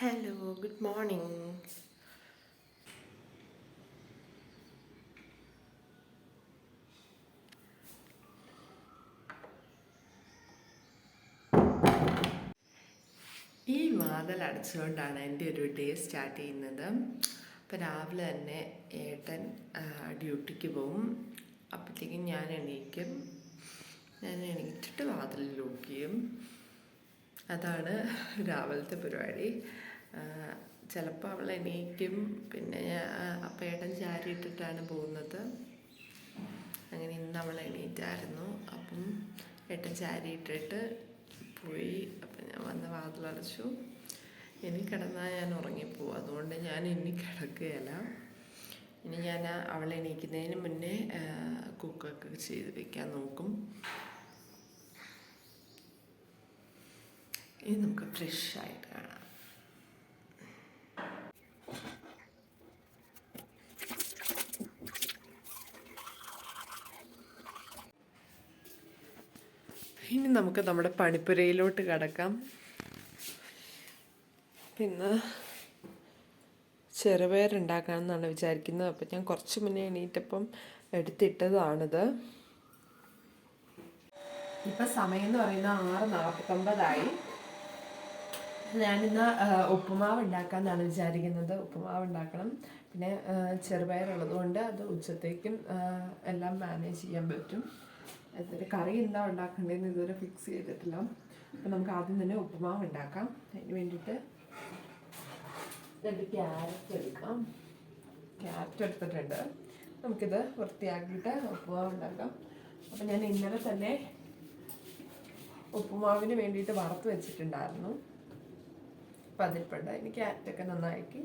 Hello good morning ഈ വാതിൽ അടച്ചുകൊണ്ടാണ് എന്റെ ഒരു ഡേ സ്റ്റാർട്ട് ചെയ്യുന്നത്. അപ്പോൾ രാവിലെ തന്നെ ഏട്ടൻ ഡ്യൂട്ടിക്ക് പോവും. അപ്പോഴത്തേക്കും ഞാൻ എണീക്കും. ഞാൻ എണീറ്റിട്ട് വാതിൽ ലോക്ക് ചെയ്യും അതാണ് രാവിലത്തെ പരിപാടി. ചിലപ്പോൾ അവൾ എണീക്കും. പിന്നെ ഞാൻ- അപ്പം ഏട്ടൻ ചാരി ഇട്ടിട്ടാണ് പോകുന്നത്. അങ്ങനെ ഇന്ന് അവൾ എണീറ്റായിരുന്നു. അപ്പം ഏട്ടൻ ചാരി ഇട്ടിട്ട് പോയി. അപ്പം ഞാൻ വന്ന് വാതിലടച്ചു ഇനി കിടന്നാൽ ഞാൻ ഉറങ്ങിപ്പോവും. അതുകൊണ്ട് ഞാൻ ഇനി കിടക്കുകയല്ല. ഇനി ഞാൻ അവൾ എണീക്കുന്നതിന് മുന്നേ കുക്കൊക്കെ ചെയ്ത് വെക്കാൻ നോക്കും. ഇനി നമുക്ക് ഫ്രഷ് ആയിട്ട് കാണാം. ഇനി നമുക്ക് നമ്മുടെ പണിപ്പുരയിലോട്ട് കടക്കാം. പിന്നെ ചെറുപയറുണ്ടാക്കാമെന്നാണ് വിചാരിക്കുന്നത്. അപ്പം ഞാൻ കുറച്ച് മുന്നേ എണീറ്റപ്പം എടുത്തിട്ടതാണിത്. ഇപ്പം സമയം എന്ന് പറയുന്നത് ആറ് നാൽപ്പത്തൊമ്പതായി ഞാനിന്ന് ഉപ്പുമാവ് ഉണ്ടാക്കാമെന്നാണ് വിചാരിക്കുന്നത്. ഉപ്പുമാവ് ഉണ്ടാക്കണം പിന്നെ ചെറുപയർ ചെറുപയറുള്ളത് കൊണ്ട് അത് ഉച്ചത്തേക്കും എല്ലാം മാനേജ് ചെയ്യാൻ പറ്റും. ഇതൊരു കറി എന്താ ഉണ്ടാക്കേണ്ടതെന്ന് ഇതുവരെ ഫിക്സ് ചെയ്തിട്ടില്ല. അപ്പം നമുക്ക് ആദ്യം തന്നെ ഉപ്പുമാവ് ഉണ്ടാക്കാം. അതിന് വേണ്ടിയിട്ട് രണ്ട് ക്യാരറ്റ് എടുക്കാം. ക്യാരറ്റ് എടുത്തിട്ടുണ്ട്. നമുക്കിത് വൃത്തിയാക്കിയിട്ട് ഉപ്പുമാവ് ഉണ്ടാക്കാം. അപ്പം ഞാൻ ഇന്നലെ തന്നെ ഉപ്പുമാവിന് വേണ്ടിയിട്ട് വറുത്ത് വെച്ചിട്ടുണ്ടായിരുന്നു. അപ്പം അതിൽപ്പെട്ട് ഇനി ക്യാരറ്റൊക്കെ നന്നാക്കി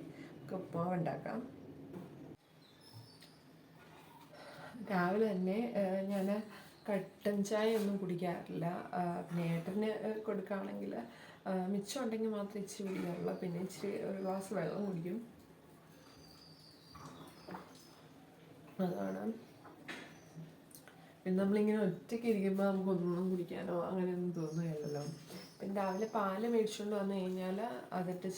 ഉപ്പുമാവ് ഉണ്ടാക്കാം. രാവിലെ തന്നെ ഞാൻ കട്ടൻ ചായ ഒന്നും കുടിക്കാറില്ല പിന്നെ ഏട്ടന് കൊടുക്കുകയാണെങ്കിൽ മിച്ചം ഉണ്ടെങ്കിൽ മാത്രമേ ഇച്ചിരി കുടിക്കാറുള്ളൂ. പിന്നെ ഇച്ചിരി ഒരു ഗ്ലാസ് വെള്ളം കുടിക്കും. അതാണ്. പിന്നെ നമ്മളിങ്ങനെ ഒറ്റയ്ക്ക് ഇരിക്കുമ്പോൾ നമുക്കൊന്നും കുടിക്കാനോ അങ്ങനെയൊന്നും തോന്നുകയില്ലല്ലോ. പിന്നെ രാവിലെ പാൽ മേടിച്ചുകൊണ്ട് വന്നു കഴിഞ്ഞാൽ അതിട്ട്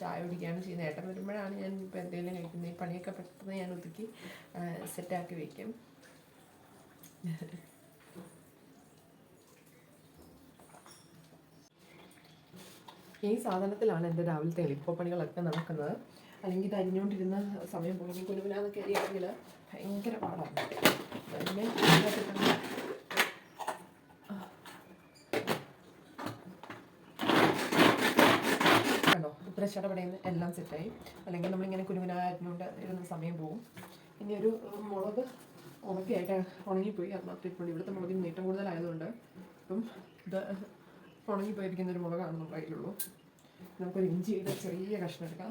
ചായ കുടിക്കുകയാണ് ചെയ്യുന്നത്. ഏട്ടൻ വരുമ്പോഴാണ് ഞാൻ ഇപ്പോൾ എന്തെങ്കിലും കഴിക്കുന്നത്. ഈ പണിയൊക്കെ പെട്ടെന്ന് ഞാൻ ഒതുക്കി സെറ്റാക്കി വയ്ക്കും ഈ സാധനത്തിലാണ് എന്റെ രാവിലത്തെ എളുപ്പപ്പണികളൊക്കെ നടക്കുന്നത്. അല്ലെങ്കിൽ ഇത് അരിഞ്ഞുകൊണ്ടിരുന്ന സമയം പോയി കുലുവിലാന്ന് കയറിയാണെങ്കിൽ ഭയങ്കര പാടാണ്. പിന്നെ കണ്ടോ? ഇത്ര ചടപടയുന്ന എല്ലാം സെറ്റായി അല്ലെങ്കിൽ നമ്മളിങ്ങനെ കുരുവിനായതുകൊണ്ട് ഇരുന്ന സമയം പോകും. ഇനി ഒരു മുളക് ഉണക്കിയായിട്ട് ഉണങ്ങിപ്പോയി. അത് മാത്രം ഇപ്പോൾ ഇവിടുത്തെ മുളകിന് നീട്ടം കൂടുതലായതുകൊണ്ട്. ഇപ്പം ഇത് ഉണങ്ങിപ്പോയിരിക്കുന്ന ഒരു മുളകാണ് നമ്മുടെ കയ്യിലുള്ളൂ നമുക്കൊരു ഇഞ്ചിയുടെ ചെറിയ കഷ്ണം എടുക്കാം.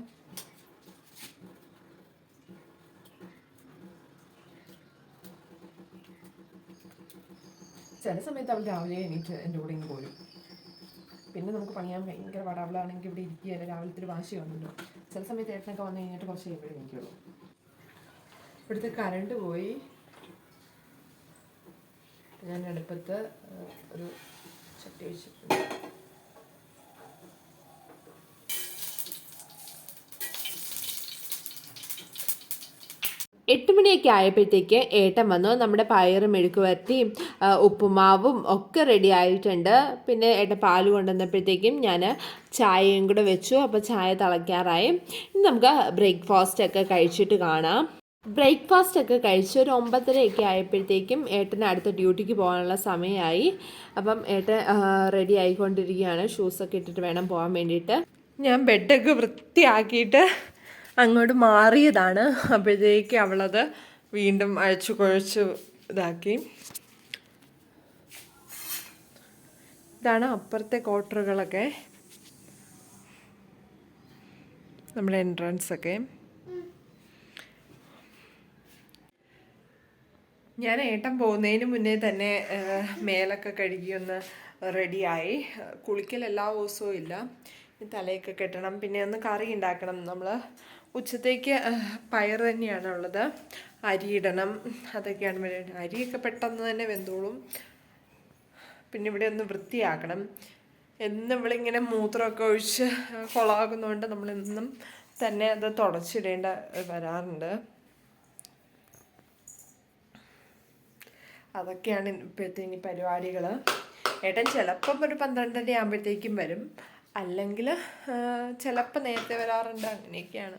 ചില സമയത്ത് അവൾ രാവിലെ എണീറ്റ് എന്റെ കൂടെ ഇങ്ങ് പോരും. പിന്നെ നമുക്ക് പണിയാൻ ഭയങ്കര പാടാവളാണെങ്കിൽ ഇവിടെ ഇരിക്കുകയല്ല. രാവിലത്തെ ഒരു വാശി വന്നിട്ടുണ്ട് ചില സമയത്ത് ഏട്ടനൊക്കെ വന്നു കഴിഞ്ഞിട്ട് കുറച്ച് കഴിയുമ്പോഴേ എനിക്കുള്ളൂ ഇവിടുത്തെ കറണ്ട് പോയി. ഞാൻ അടുപ്പത്ത് ഒരു ചട്ടി വെച്ചിട്ടുണ്ട് എട്ട് മണിയൊക്കെ ആയപ്പോഴത്തേക്ക് ഏട്ടൻ വന്നു. നമ്മുടെ പയറും മെഴുക്ക് വരട്ടിയും ഉപ്പുമാവും ഒക്കെ റെഡി ആയിട്ടുണ്ട്. പിന്നെ ഏട്ടൻ പാൽ കൊണ്ടുവന്നപ്പോഴത്തേക്കും ഞാൻ ചായയും കൂടെ വെച്ചു. അപ്പോൾ ചായ തിളയ്ക്കാറായി. ഇനി നമുക്ക് ബ്രേക്ക്ഫാസ്റ്റ് ഒക്കെ കഴിച്ചിട്ട് കാണാം. ബ്രേക്ക്ഫാസ്റ്റ് ഒക്കെ കഴിച്ച് ഒരു ഒമ്പതരയൊക്കെ ആയപ്പോഴത്തേക്കും ഏട്ടന് അടുത്ത ഡ്യൂട്ടിക്ക് പോകാനുള്ള സമയമായി. അപ്പം ഏട്ടൻ റെഡി ആയിക്കൊണ്ടിരിക്കുകയാണ്. ഷൂസൊക്കെ ഇട്ടിട്ട് വേണം പോകാൻ വേണ്ടിയിട്ട്. ഞാൻ ബെഡൊക്കെ വൃത്തിയാക്കിയിട്ട് അങ്ങോട്ട് മാറിയതാണ്. അപ്പോഴത്തേക്ക് അവളത് വീണ്ടും അഴിച്ചു കുഴച്ച് ഇതാക്കി. ഇതാണ് അപ്പുറത്തെ ക്വാർട്ടറുകളൊക്കെ നമ്മുടെ എൻട്രൻസ് ഒക്കെ. ഞാൻ ഏട്ടൻ പോകുന്നതിന് മുന്നേ തന്നെ മേലൊക്കെ കഴുകി ഒന്ന് റെഡിയായി. കുളിക്കൽ എല്ലാ ദിവസവും ഇല്ല. തലയൊക്കെ കെട്ടണം. പിന്നെ ഒന്ന് കറി ഉണ്ടാക്കണം. നമ്മൾ ഉച്ചത്തേക്ക് പയർ തന്നെയാണ് ഉള്ളത്. അരി ഇടണം. അതൊക്കെയാണ് വേണ്ടി അരിയൊക്കെ പെട്ടെന്ന് തന്നെ വെന്തോളും. പിന്നെ ഇവിടെ ഒന്ന് വൃത്തിയാക്കണം. എന്നും ഇവളിങ്ങനെ മൂത്രമൊക്കെ ഒഴിച്ച് കൊളാകുന്നതുകൊണ്ട് നമ്മളെന്നും തന്നെ അത് തുടച്ചിടേണ്ട വരാറുണ്ട്. അതൊക്കെയാണ് ഇപ്പോഴത്തെ ഇനി പരിപാടികൾ ഏട്ടൻ ചിലപ്പം ഒരു പന്ത്രണ്ടര ആകുമ്പോഴത്തേക്കും വരും. അല്ലെങ്കിൽ ചിലപ്പോൾ നേരത്തെ വരാറുണ്ട്. അങ്ങനെയൊക്കെയാണ്.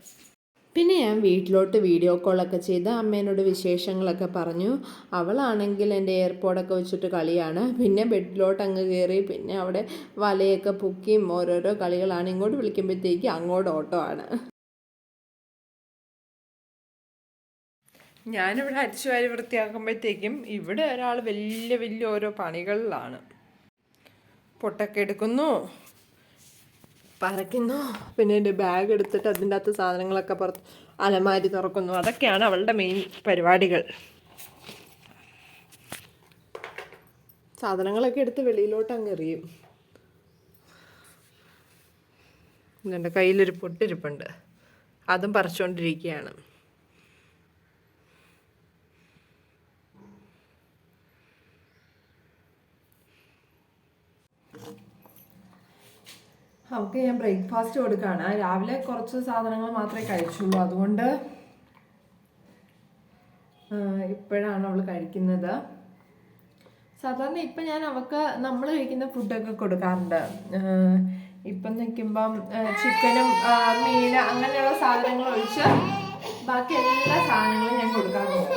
പിന്നെ ഞാൻ വീട്ടിലോട്ട് വീഡിയോ കോളൊക്കെ ചെയ്ത് അമ്മേനോട് വിശേഷങ്ങളൊക്കെ പറഞ്ഞു. അവളാണെങ്കിൽ എന്റെ എയർപോഡൊക്കെ വെച്ചിട്ട് കളിയാണ്. പിന്നെ ബെഡിലോട്ട് അങ്ങ് കയറി പിന്നെ അവിടെ വലയൊക്കെ പൊക്കിയും ഓരോരോ കളികളാണ്. ഇങ്ങോട്ട് വിളിക്കുമ്പോഴത്തേക്ക് അങ്ങോട്ട് ഓട്ടോ ആണ്. ഞാനിവിടെ അരിച്ചു വാരി വൃത്തിയാക്കുമ്പോഴത്തേക്കും ഇവിടെ ഒരാൾ വലിയ വലിയ ഓരോ പണികളിലാണ്. പൊട്ടൊക്കെ എടുക്കുന്നു പരക്കുന്നു പിന്നെ എന്റെ ബാഗ് എടുത്തിട്ട് അതിന്റെ അകത്ത് സാധനങ്ങളൊക്കെ പുറത്ത് അലമാരി തുറക്കുന്നു. അതൊക്കെയാണ് അവളുടെ മെയിൻ പരിപാടികൾ. സാധനങ്ങളൊക്കെ എടുത്ത് വെളിയിലോട്ട് അങ്ങ് എറിയും. എന്റെ കയ്യിലൊരു പൊട്ടിരിപ്പുണ്ട്. അതും പറിച്ചുകൊണ്ടിരിക്കുകയാണ്. അവൾക്ക് ഞാൻ ബ്രേക്ക്ഫാസ്റ്റ് കൊടുക്കുകയാണ് രാവിലെ കുറച്ച് സാധനങ്ങൾ മാത്രമേ കഴിച്ചുള്ളൂ. അതുകൊണ്ട് ഇപ്പോഴാണ് അവൾ കഴിക്കുന്നത്. സാധാരണ ഇപ്പം ഞാൻ അവൾക്ക് നമ്മൾ കഴിക്കുന്ന ഫുഡൊക്കെ കൊടുക്കാറുണ്ട്. ഇപ്പം നിൽക്കുമ്പം ചിക്കനും മീൻ അങ്ങനെയുള്ള സാധനങ്ങൾ ഒഴിച്ച് ബാക്കി എല്ലാ സാധനങ്ങളും ഞാൻ കൊടുക്കാറുണ്ട്.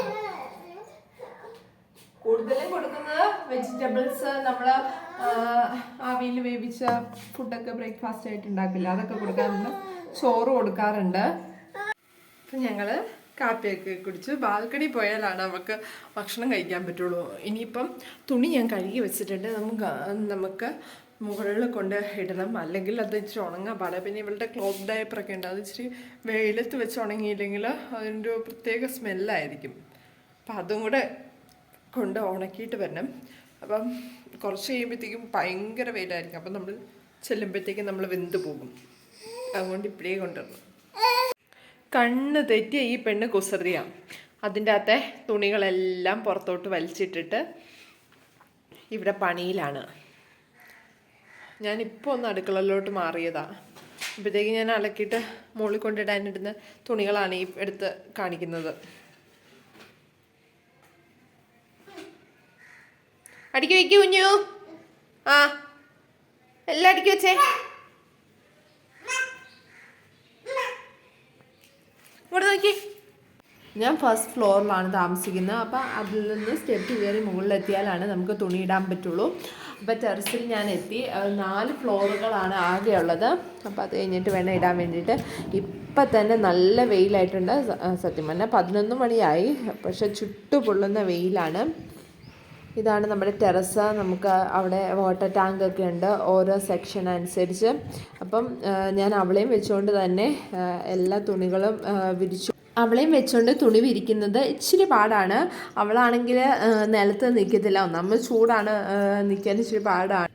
കൂടുതലും കൊടുക്കുന്നത് വെജിറ്റബിൾസ് നമ്മൾ ആവിയിൽ വേവിച്ച ഫുഡൊക്കെ ബ്രേക്ക്ഫാസ്റ്റ് ആയിട്ട് ഉണ്ടാക്കില്ല. അതൊക്കെ കൊടുക്കാറുണ്ട്. ചോറ് കൊടുക്കാറുണ്ട്. അപ്പം ഞങ്ങൾ കാപ്പിയൊക്കെ കുടിച്ച് ബാൽക്കണി പോയാലാണ് നമുക്ക് ഭക്ഷണം കഴിക്കാൻ പറ്റുള്ളൂ. ഇനിയിപ്പം തുണി ഞാൻ കഴുകി വെച്ചിട്ടുണ്ട്. നമുക്ക് നമുക്ക് മുകളിൽ കൊണ്ട് ഇടണം. അല്ലെങ്കിൽ അത് ഇച്ചിരി ഉണങ്ങാൻ പാടില്ല. പിന്നെ ഇവളുടെ ക്ലോത്ത് ഡയപ്പറൊക്കെ ഉണ്ട്. അത് ഇച്ചിരി വെയിലത്ത് വെച്ച് ഉണങ്ങിയില്ലെങ്കിൽ അതിന്റെ പ്രത്യേക സ്മെല്ലായിരിക്കും അപ്പം അതും കൂടെ കൊണ്ട് ഉണക്കിയിട്ട് വരണം. അപ്പം കുറച്ച് കഴിയുമ്പോഴത്തേക്കും ഭയങ്കര വെയിലായിരിക്കും. അപ്പം നമ്മൾ ചെല്ലുമ്പോഴത്തേക്കും നമ്മൾ വെന്ത് പോകും. അതുകൊണ്ട് ഇപ്പോഴേ കൊണ്ടുവരണം. കണ്ണ് തെറ്റിയ ഈ പെണ്ണ് കുസൃതിയാണ് അതിന്റെ അകത്തെ തുണികളെല്ലാം പുറത്തോട്ട് വലിച്ചിട്ടിട്ട് ഇവിടെ പണിയിലാണ്. ഞാനിപ്പോൾ ഒന്ന് അടുക്കളയിലോട്ട് മാറിയതാ. അപ്പോഴത്തേക്ക് ഞാൻ അലക്കിയിട്ട് മുകളിൽ കൊണ്ടിടാനിടുന്ന തുണികളാണ് ഈ എടുത്ത് കാണിക്കുന്നത്. അടിക്കി വെക്കൂ കുഞ്ഞു. ആ. എല്ലാം അടിക്കി വെച്ചേ. ഇവിടെ നോക്കി. ഞാൻ ഫസ്റ്റ് ഫ്ലോറിലാണ് താമസിക്കുന്നത്. അപ്പോൾ അതിൽ നിന്ന് സ്റ്റെപ്പ് കയറി മുകളിലെത്തിയാലാണ് നമുക്ക് തുണി ഇടാൻ പറ്റുള്ളൂ. അപ്പോൾ ടെറസിൽ ഞാൻ എത്തി. നാല് ഫ്ലോറുകളാണ് ആകെയുള്ളത് അപ്പോൾ അത് കഴിഞ്ഞിട്ട് വേണം ഇടാൻ വേണ്ടിയിട്ട്. ഇപ്പം തന്നെ നല്ല വെയിലായിട്ടുണ്ട്. സത്യം പറഞ്ഞാൽ പതിനൊന്ന് മണിയായി. പക്ഷെ ചുട്ടു പൊള്ളുന്ന വെയിലാണ്. ഇതാണ് നമ്മുടെ ടെറസ്. നമുക്ക് അവിടെ വാട്ടർ ടാങ്ക് ഒക്കെ ഉണ്ട്. ഓരോ സെക്ഷൻ അനുസരിച്ച്. അപ്പം ഞാൻ അവളെയും വെച്ചുകൊണ്ട് തന്നെ എല്ലാ തുണികളും വിരിച്ചു. അവളെയും വെച്ചുകൊണ്ട് തുണി വിരിക്കുന്നത് ഇച്ചിരി പാടാണ്. അവളാണെങ്കിൽ നിലത്ത് നിൽക്കത്തില്ല നമ്മൾ ചൂടാണ് നിൽക്കാൻ ഇച്ചിരി പാടാണ്.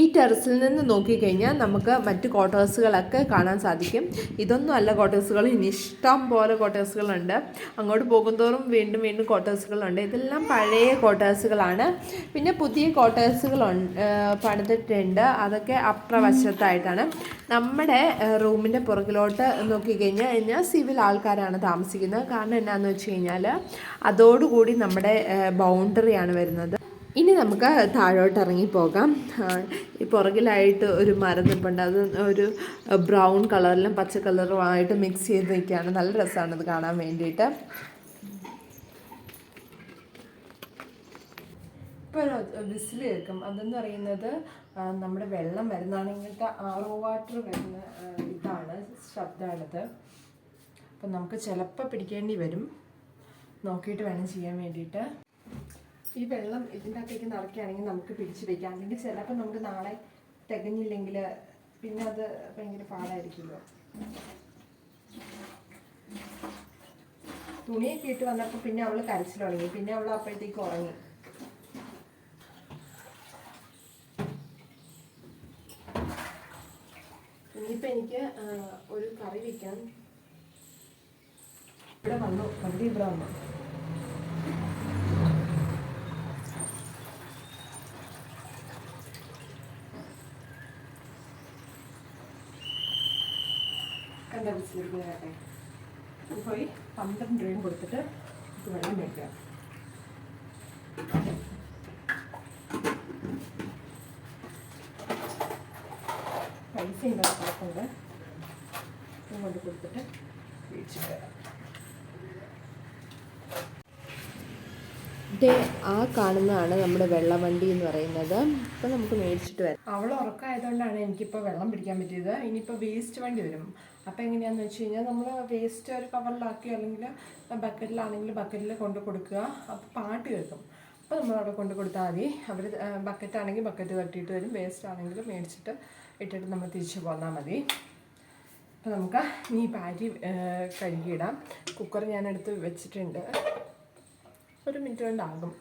ഈ ടെറസിൽ നിന്ന് നോക്കിക്കഴിഞ്ഞാൽ നമുക്ക് മറ്റ് ക്വാർട്ടേഴ്സുകളൊക്കെ കാണാൻ സാധിക്കും. ഇതൊന്നും അല്ല ക്വാർട്ടേഴ്സുകൾ ഇനി ഇഷ്ടം പോലെ ക്വാർട്ടേഴ്സുകളുണ്ട് അങ്ങോട്ട് പോകുന്തോറും വീണ്ടും വീണ്ടും ക്വാർട്ടേഴ്സുകളുണ്ട് ഇതെല്ലാം പഴയ ക്വാർട്ടേഴ്സുകളാണ് പിന്നെ പുതിയ ക്വാർട്ടേഴ്സുകൾ പണിതിട്ടുണ്ട്. അതൊക്കെ അപ്രവശത്തായിട്ടാണ്. നമ്മുടെ റൂമിന്റെ പുറകിലോട്ട് നോക്കിക്കഴിഞ്ഞാൽ കഴിഞ്ഞാൽ സിവിൽ ആൾക്കാരാണ് താമസിക്കുന്നത്. കാരണം എന്നാന്ന് വെച്ച് കഴിഞ്ഞാൽ അതോടുകൂടി നമ്മുടെ ബൗണ്ടറിയാണ് വരുന്നത്. ഇനി നമുക്ക് താഴോട്ട് ഇറങ്ങി പോകാം. ആ, ഈ പുറകിലായിട്ട് ഒരു മരം നിൽപ്പുണ്ട് അത് ഒരു ബ്രൗൺ കളറിലും പച്ച കളറും ആയിട്ട് മിക്സ് ചെയ്ത് നിൽക്കുകയാണ് നല്ല രസമാണ് ഇത് കാണാൻ വേണ്ടിയിട്ട്. ഇപ്പോൾ വിസിൽ കേൾക്കും. അതെന്ന് പറയുന്നത് നമ്മുടെ വെള്ളം വരുന്നതാണ്. ഇങ്ങനത്തെ ആറോ വാട്ടർ വരുന്ന ഇതാണ് ശബ്ദമാണിത്. അപ്പം നമുക്ക് ചിലപ്പോൾ പിടിക്കേണ്ടി വരും. നോക്കിയിട്ട് വേണം ചെയ്യാൻ വേണ്ടിയിട്ട്. ഈ വെള്ളം ഇതിന്റെ അകത്തേക്ക് നിറയ്ക്കുകയാണെങ്കിൽ നമുക്ക് പിടിച്ചു വയ്ക്കാം അല്ലെങ്കിൽ ചിലപ്പോൾ നമുക്ക് നാളെ തികഞ്ഞില്ലെങ്കിൽ പിന്നെ അത് ഭയങ്കര പാടായിരിക്കുമല്ലോ. തുണിയൊക്കെ ഇട്ട് വന്നപ്പോൾ പിന്നെ അവൾ കരച്ചിൽ തുടങ്ങി. പിന്നെ അവൾ അപ്പോഴത്തേക്ക് ഉറങ്ങി. ഇനിയിപ്പോൾ എനിക്ക് ഒരു കറി വയ്ക്കാൻ ഇവിടെ വന്നു. വണ്ടി ഇവിടെ വന്നു. എന്താ വിസിലിരിക്കുന്നതൊക്കെ പോയി പന്ത്രണ്ട് രൂപയും കൊടുത്തിട്ട് ഇത് വെള്ളം മേടിക്കാം പൈസ ഉണ്ടാക്കുന്നുണ്ട് കൊണ്ട് കൊടുത്തിട്ട് വീഴ്ച ആ കാണുന്നതാണ് നമ്മുടെ വെള്ളവണ്ടി എന്ന് പറയുന്നത്. ഇപ്പം നമുക്ക് മേടിച്ചിട്ട് വരാം. അവൾ ഉറക്കമായതുകൊണ്ടാണ് എനിക്കിപ്പോൾ വെള്ളം പിടിക്കാൻ പറ്റിയത്. ഇനിയിപ്പോൾ വേസ്റ്റ് വണ്ടി വരും. അപ്പോൾ എങ്ങനെയാന്ന് വെച്ച് കഴിഞ്ഞാൽ നമ്മൾ വേസ്റ്റ് ഒരു കവറിലാക്കി അല്ലെങ്കിൽ ബക്കറ്റിലാണെങ്കിൽ ബക്കറ്റിൽ കൊണ്ട് കൊടുക്കുക. അപ്പോൾ പാട്ട് കേൾക്കും. അപ്പോൾ നമ്മൾ അവിടെ കൊണ്ട് കൊടുത്താൽ മതി. അവർ ബക്കറ്റ് ആണെങ്കിൽ ബക്കറ്റ് തട്ടിയിട്ട് വരും. വേസ്റ്റ് ആണെങ്കിൽ മേടിച്ചിട്ട് ഇട്ടിട്ട് നമ്മൾ തിരിച്ചു പോന്നാൽ മതി. അപ്പോൾ നമുക്ക് ഈ പാരി കഴുകിയിടാം. കുക്കർ ഞാനെടുത്ത് വെച്ചിട്ടുണ്ട്. ഒരു മിനിറ്റ് കൊണ്ടാകും.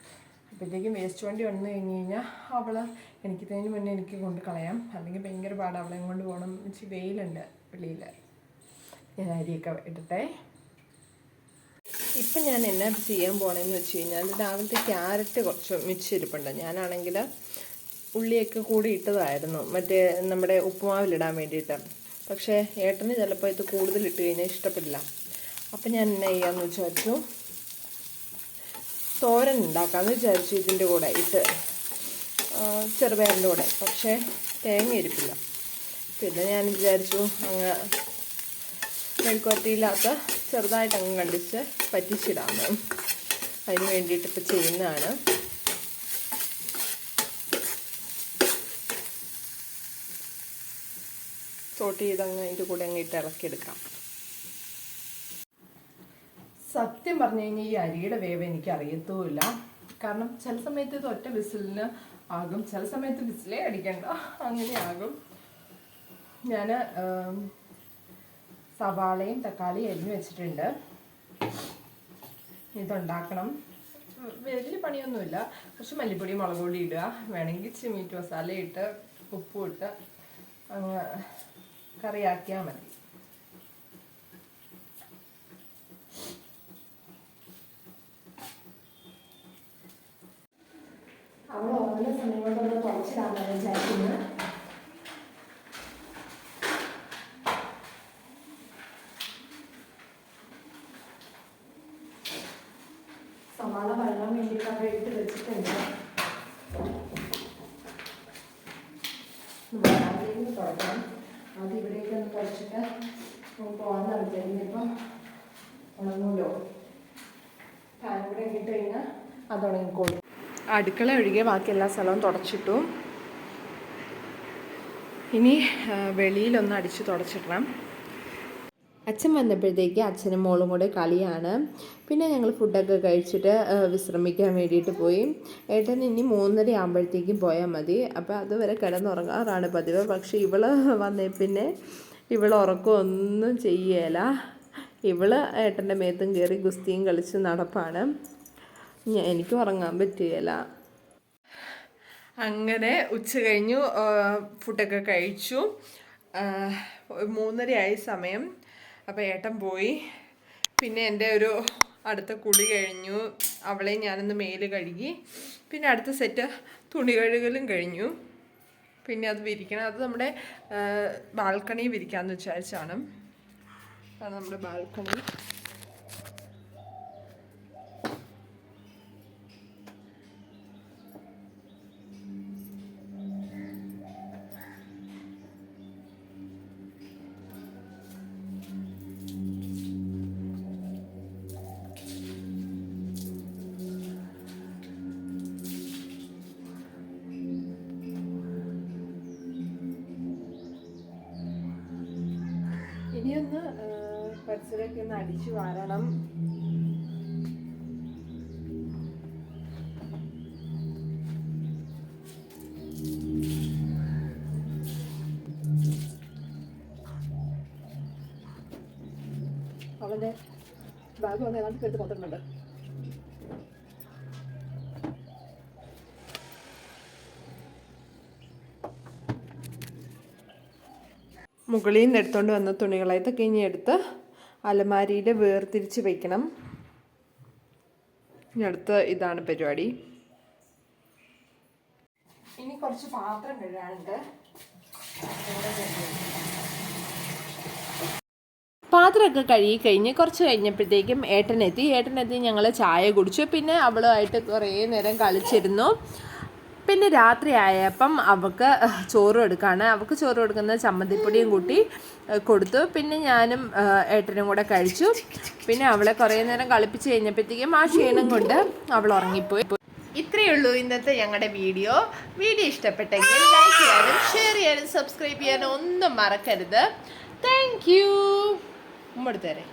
അപ്പോഴത്തേക്കും വേസ്റ്റ് വണ്ടി വന്നു കഴിഞ്ഞ് കഴിഞ്ഞാൽ അവൾ എനിക്കിതിന് മുന്നേ എനിക്ക് കൊണ്ട് കളയാം. അല്ലെങ്കിൽ ഭയങ്കര പാടാണ് അവളെ കൊണ്ട് പോകണം. വെച്ച് വെയിലുണ്ട് വെളിയിൽ ഞാൻ അരിയൊക്കെ ഇടട്ടെ. ഇപ്പം ഞാൻ എന്നാ ചെയ്യാൻ പോകണമെന്ന് വെച്ച് കഴിഞ്ഞാൽ രാവിലത്തെ ക്യാരറ്റ് കുറച്ച് മിച്ചിരിപ്പുണ്ട് ഞാനാണെങ്കിൽ ഉള്ളിയൊക്കെ കൂടി ഇട്ടതായിരുന്നു. മറ്റേ നമ്മുടെ ഉപ്പുമാവിലിടാൻ വേണ്ടിയിട്ട്. പക്ഷേ ഏട്ടന് ചിലപ്പോൾ ഇത് കൂടുതൽ ഇട്ട് കഴിഞ്ഞാൽ ഇഷ്ടപ്പെടില്ല. അപ്പം ഞാൻ എന്നാ ചെയ്യാമെന്ന് വിചാരിച്ചു? തോരൻ ഉണ്ടാക്കാമെന്ന് വിചാരിച്ചു ഇതിന്റെ കൂടെ ഇട്ട്. ചെറുപയറിന്റെ കൂടെ. പക്ഷേ തേങ്ങ ഇരിപ്പില്ല പിന്നെ ഞാൻ വിചാരിച്ചു അങ്ങ് മെഴുക്കുവരട്ടിയില്ലാത്ത ചെറുതായിട്ട് അങ്ങ് കണ്ടിച്ച് പറ്റിച്ചിടാണ് അതിന് വേണ്ടിയിട്ട് ഇപ്പോൾ ചെയ്യുന്നതാണ്. സോട്ട് ചെയ്ത് അങ്ങ് അതിന്റെ കൂടെ അങ്ങ് ഇട്ട് ഇളക്കിയെടുക്കാം. സത്യം പറഞ്ഞു കഴിഞ്ഞാൽ ഈ അരിയുടെ വേവ് എനിക്ക് അറിയത്തുമില്ല. കാരണം ചില സമയത്ത് ഇത് ഒറ്റ വിസിലിന് ആകും. ചില സമയത്ത് വിസിലേ അടിക്കണ്ട. അങ്ങനെ ആകും. ഞാൻ സവാളയും തക്കാളിയും അരിഞ്ഞു വെച്ചിട്ടുണ്ട്. ഇതുണ്ടാക്കണം. വലിയ പണിയൊന്നുമില്ല. കുറച്ച് മല്ലിപ്പൊടി മുളക് പൊടി ഇടുക. വേണമെങ്കിൽ ഇച്ചിരി മീറ്റ് മസാല ഇട്ട് ഉപ്പും ഇട്ട് അങ്ങ് കറിയാക്കിയാൽ മതി. അവിടെ ഓരോ സമയം കൊണ്ടൊന്ന് കുറച്ചിടാമെന്ന് വിചാരിക്കുന്നു സവാള വഴങ്ങാൻ വേണ്ടിയിട്ട് അവിടെ വെച്ചിട്ടുണ്ട് അതിലേക്ക് തുടക്കണം അത് ഇവിടേക്ക് ഒന്ന് കുറച്ചിട്ട് പോകാൻ വിചാരിക്കുന്നിപ്പം ഉണങ്ങുമല്ലോ. ഫാൻ കൂടെ ഇട്ട് കഴിഞ്ഞാൽ അത് ഉണങ്ങിക്കോളും. അടുക്കള ഒഴികെ ബാക്കി എല്ലാ സ്ഥലവും തുടച്ചിട്ടു. ഇനി വെളിയിലൊന്ന് അടിച്ച് തുടച്ചിടണം. അച്ഛൻ വന്നപ്പോഴത്തേക്ക് അച്ഛനും മോളും കൂടെ കളിയാണ്. പിന്നെ ഞങ്ങൾ ഫുഡൊക്കെ കഴിച്ചിട്ട് വിശ്രമിക്കാൻ വേണ്ടിയിട്ട് പോയി. ഏട്ടൻ ഇനി മൂന്നര ആകുമ്പോഴത്തേക്കും പോയാൽ മതി. അപ്പോൾ അതുവരെ കിടന്നുറങ്ങാറാണ് പതിവ്. പക്ഷേ ഇവൾ വന്നേ പിന്നെ ഇവൾ ഉറക്കമൊന്നും ചെയ്യേല. ഇവൾ ഏട്ടന്റെ മേത്തും കയറി ഗുസ്തിയും കളിച്ച് നടപ്പാണ്. എനിക്ക് ഉറങ്ങാൻ പറ്റുകയില്ല അങ്ങനെ ഉച്ച കഴിഞ്ഞു ഫുഡൊക്കെ കഴിച്ചു. മൂന്നരയായി സമയം അപ്പോൾ ഏട്ടൻ പോയി. പിന്നെ എന്റെ ഒരു അടുത്ത കുളി കഴിഞ്ഞു. അവളെ ഞാനൊന്ന് മേൽ കഴുകി. പിന്നെ അടുത്ത സെറ്റ് തുണി കഴുകലും കഴിഞ്ഞു. പിന്നെ അത് വിരിക്കണം. അത് നമ്മുടെ ബാൽക്കണി വിരിക്കാമെന്ന് വിചാരിച്ചാണ്. അതാണ് നമ്മുടെ ബാൽക്കണി. ആ, പരിസരമൊക്കെ ഒന്ന് അടിച്ചു വാരണം. അവന്റെ ബാഗ് വന്ന് ഏതാണ്ട് എടുത്ത് കൊണ്ടുവരുന്നുണ്ട് മുകളിൽ നിന്ന് എടുത്തുകൊണ്ട് വന്ന തുണികളെ ഇതൊക്കെ ഇനി എടുത്ത് അലമാരിയിൽ വേർതിരിച്ച് വയ്ക്കണം ഇനി അടുത്ത ഇതാണ് പരിപാടി. ഇനി കുറച്ച് പാത്രം കഴുകാനുണ്ട്. പാത്രമൊക്കെ കഴുകി കഴിഞ്ഞ് കുറച്ച് കഴിഞ്ഞപ്പോഴത്തേക്കും ഏട്ടനെത്തി ഏട്ടനെത്തി ഞങ്ങൾ ചായ കുടിച്ചു. പിന്നെ അവളുമായിട്ട് കുറേ നേരം കളിച്ചിരുന്നു. പിന്നെ രാത്രി ആയപ്പം അവൾക്ക് ചോറ് കൊടുക്കുകയാണ് അവൾക്ക് ചോറ് കൊടുക്കുന്ന ചമ്മന്തിപ്പൊടിയും കൂട്ടി കൊടുത്തു. പിന്നെ ഞാനും ഏട്ടനും കൂടെ കഴിച്ചു. പിന്നെ അവളെ കുറേ നേരം കളിപ്പിച്ച് കഴിഞ്ഞപ്പോഴത്തേക്കും ആ ക്ഷീണം കൊണ്ട് അവൾ ഉറങ്ങിപ്പോയി. ഇത്രയേ ഉള്ളൂ ഇന്നത്തെ ഞങ്ങളുടെ വീഡിയോ. വീഡിയോ ഇഷ്ടപ്പെട്ടെങ്കിൽ ലൈക്ക് ചെയ്യാനും ഷെയർ ചെയ്യാനും സബ്സ്ക്രൈബ് ചെയ്യാനും ഒന്നും മറക്കരുത്. Thank you ഉമ്മടുത്തേരെ